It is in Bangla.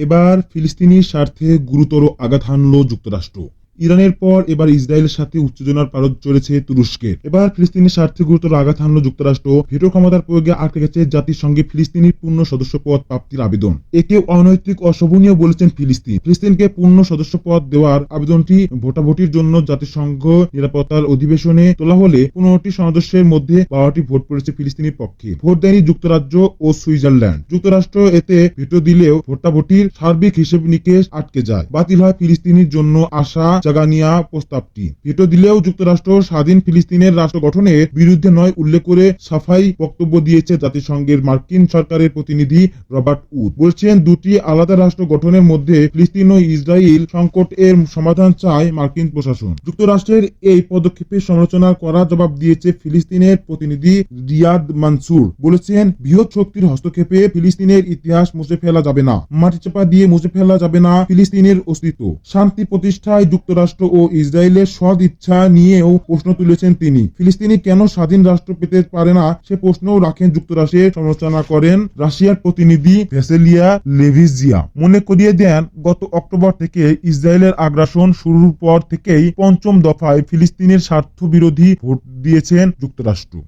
এবার ফিলিস্তিনির স্বার্থে গুরুতর আঘাত হানল যুক্তরাষ্ট্র। ইরানের পর এবার ইসরায়েলের সাথে উত্তেজনার পারদ চলেছে তুরস্কের এবার ফিলিস্তিনের স্বার্থে গুরুতর আঘাত হানল যুক্তরাষ্ট্র। ভেটো ক্ষমতার প্রয়োগে আটকে গেছে জাতিসংঘে ফিলিস্তিনির পূর্ণ সদস্য পদ প্রাপ্তির আবেদন। একে অনৈতিক, অশোভনীয় বলেছেন ফিলিস্তিন। ফিলিস্তিনকে পূর্ণ সদস্য পদ দেওয়ার আবেদনটি ভোটাভুটির জন্য জাতিসংঘ নিরাপত্তার অধিবেশনে তোলা হলে পনেরোটি সদস্যের মধ্যে বারোটি ভোট পড়েছে ফিলিস্তিনের পক্ষে। ভোট দেয়নি যুক্তরাজ্য ও সুইজারল্যান্ড। যুক্তরাষ্ট্র এতে ভেটো দিলেও ভোটাভুটির সার্বিক হিসেব নিকেশ আটকে যায়। বাতিল হয় ফিলিস্তিনির জন্য আশা জাগানিয়া প্রস্তাবটি। ভেটো দিলেও যুক্তরাষ্ট্র স্বাধীন ফিলিস্তিনের রাষ্ট্র গঠনের বিরুদ্ধে নয় উল্লেখ করে সাফাই বক্তব্য দিয়েছে জাতিসংঘের মার্কিন সরকারের প্রতিনিধি রবার্ট উড। বলছেন, দুটি আলাদা রাষ্ট্র গঠনের মধ্যে ফিলিস্তিন ও ইসরায়েল সংকট এর সমাধান চায় মার্কিন প্রশাসন। যুক্তরাষ্ট্রের এই পদক্ষেপের সমালোচনা করা জবাব দিয়েছে ফিলিস্তিনের প্রতিনিধি রিয়াদ মানসুর। বলেছেন, বৃহৎ শক্তির হস্তক্ষেপে ফিলিস্তিনের ইতিহাস মুছে ফেলা যাবে না। মাটিচাপা দিয়ে মুছে ফেলা যাবে না ফিলিস্তিনের অস্তিত্ব। শান্তি প্রতিষ্ঠায় যুক্তরাষ্ট্র ও ইসরায়েলের সদ ইচ্ছা নিয়েও প্রশ্ন তুলেছেন তিনি। ফিলিস্তিনি কেন স্বাধীন রাষ্ট্র পেতে পারে না, সে প্রশ্নও রাখেন যুক্তরাষ্ট্রের সমালোচনা করেন রাশিয়ার প্রতিনিধি ভেসেলিয়া লেভিজিয়া। মনে করিয়ে দেন, গত অক্টোবর থেকে ইসরায়েলের আগ্রাসন শুরুর পর থেকেই পঞ্চম দফায় ফিলিস্তিনের স্বার্থ বিরোধী ভোট দিয়েছেন যুক্তরাষ্ট্র।